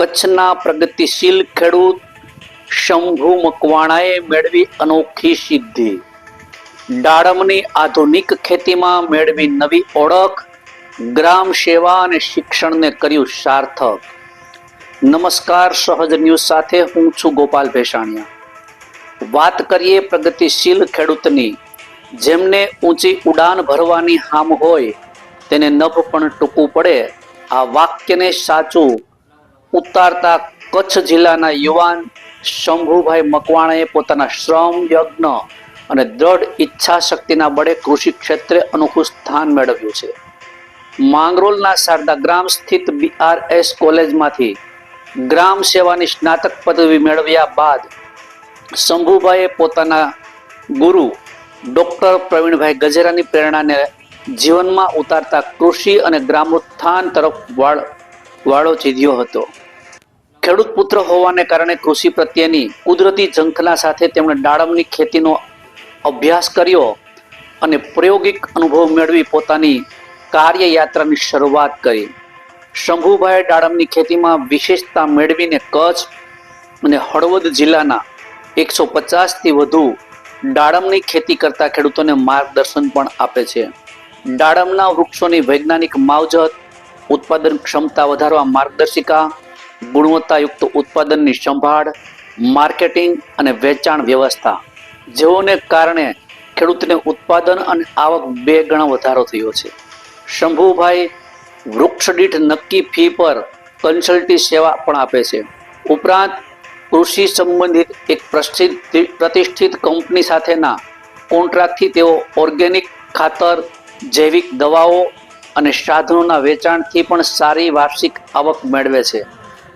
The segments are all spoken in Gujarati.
કચ્છના પ્રગતિશીલ ખેડૂત શંભુ મકવાણાએ મેળવી અનોખી સિદ્ધિ. ડાળમની આધુનિક ખેતીમાં મેળવી નવી ઓળખ, ગ્રામ સેવા અને શિક્ષણને કર્યું સાર્થક. નમસ્કાર, સહજ ન્યૂઝ સાથે હું છું ગોપાલ ભેસાણિયા. વાત કરીએ પ્રગતિશીલ ખેડૂતની. જેમને ઊંચી ઉડાન ભરવાની હામ હોય, તેને નભ પણ ટૂંકું પડે. આ વાક્યને સાચું ઉતારતા કચ્છ જિલ્લાના યુવાન શંભુભાઈ મકવાણાએ પોતાના શ્રમ, યજ્ઞ અને દ્રઢ ઈચ્છા શક્તિના બળે કૃષિ ક્ષેત્રે અનોખું સ્થાન મેળવ્યું છે. માંગરોલના શારદા ગ્રામ સ્થિત બીઆરએસ કોલેજમાંથી ગ્રામ સેવાની સ્નાતક પદવી મેળવ્યા બાદ શંભુભાઈએ પોતાના ગુરુ ડૉક્ટર પ્રવીણભાઈ ગજેરાની પ્રેરણાને જીવનમાં ઉતારતા કૃષિ અને ગ્રામોત્થાન તરફ વાળ વાળો ચીધ્યો હતો. ખેડૂત પુત્ર હોવાને કારણે કૃષિ પ્રત્યેની કુદરતી ઝંખના સાથે તેમણે દાડમની ખેતીનો અભ્યાસ કર્યો અને પ્રાયોગિક અનુભવ મેળવી પોતાની કાર્યયાત્રાની શરૂઆત કરી. શંભુભાઈ દાડમની ખેતીમાં વિશેષતા મેળવીને કચ્છ અને હળવદ જિલ્લાના એકસો પચાસથી વધુ દાડમની ખેતી કરતા ખેડૂતોને માર્ગદર્શન પણ આપે છે. દાડમના વૃક્ષોની વૈજ્ઞાનિક માવજત ઉત્પાદન ક્ષમતા વધારવા માર્ગદર્શિકા, ગુણવત્તાયુક્ત ઉત્પાદનની સંભાળ, માર્કેટિંગ અને વેચાણ વ્યવસ્થા. જેઓને કારણે ખેડૂતને ઉત્પાદન અને આવક બે ગણા વધારો થયો છે. શંભુભાઈ વૃક્ષ દીઠ નક્કી ફી પર કન્સલ્ટી સેવા પણ આપે છે. ઉપરાંત કૃષિ સંબંધિત એક પ્રસિદ્ધ પ્રતિષ્ઠિત કંપની સાથેના કોન્ટ્રાક્ટથી તેઓ ઓર્ગેનિક ખાતર, જૈવિક દવાઓ અને સાધનોના વેચાણથી પણ સારી વાર્ષિક આવક મેળવે છે.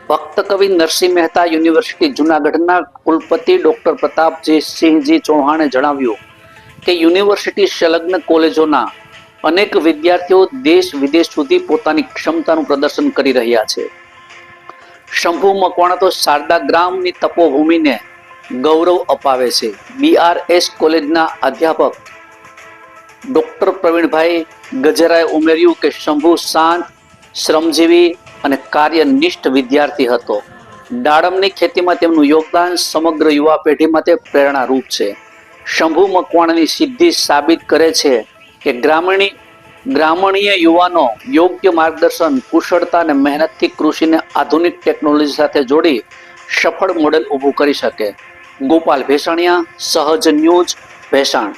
ભક્ત કવિ નરસિંહ મહેતા યુનિવર્સિટી જુનાગઢના કુલપતિ ડોક્ટર પ્રતાપજી સિંહજી ચૌહાણે જણાવ્યું કે યુનિવર્સિટી સંલગ્ન કોલેજોના અનેક વિદ્યાર્થીઓ દેશ વિદેશ સુધી પોતાની ક્ષમતાનું પ્રદર્શન કરી રહ્યા છે. શંભુ મકવાણા તો શારદા ગ્રામની તપોભૂમિને ગૌરવ અપાવે છે. બીઆરએસ કોલેજના અધ્યાપક ડોક્ટર પ્રવીણભાઈ ગજરાએ ઉમેર્યું કે શંભુ શાંત, શ્રમજીવી અને કાર્યનિષ્ઠ વિદ્યાર્થી હતો. દાડમની ખેતીમાં તેમનું યોગદાન સમગ્ર યુવા પેઢી માટે પ્રેરણારૂપ છે. શંભુ મકવાણની સિદ્ધિ સાબિત કરે છે કે ગ્રામીણી, ગ્રામણીય યુવાનો યોગ્ય માર્ગદર્શન, કુશળતા અને મહેનતથી કૃષિને આધુનિક ટેકનોલોજી સાથે જોડી સફળ મોડેલ ઊભું કરી શકે. ગોપાલ ભેસાણિયા, સહજ ન્યૂઝ, ભેસાણ.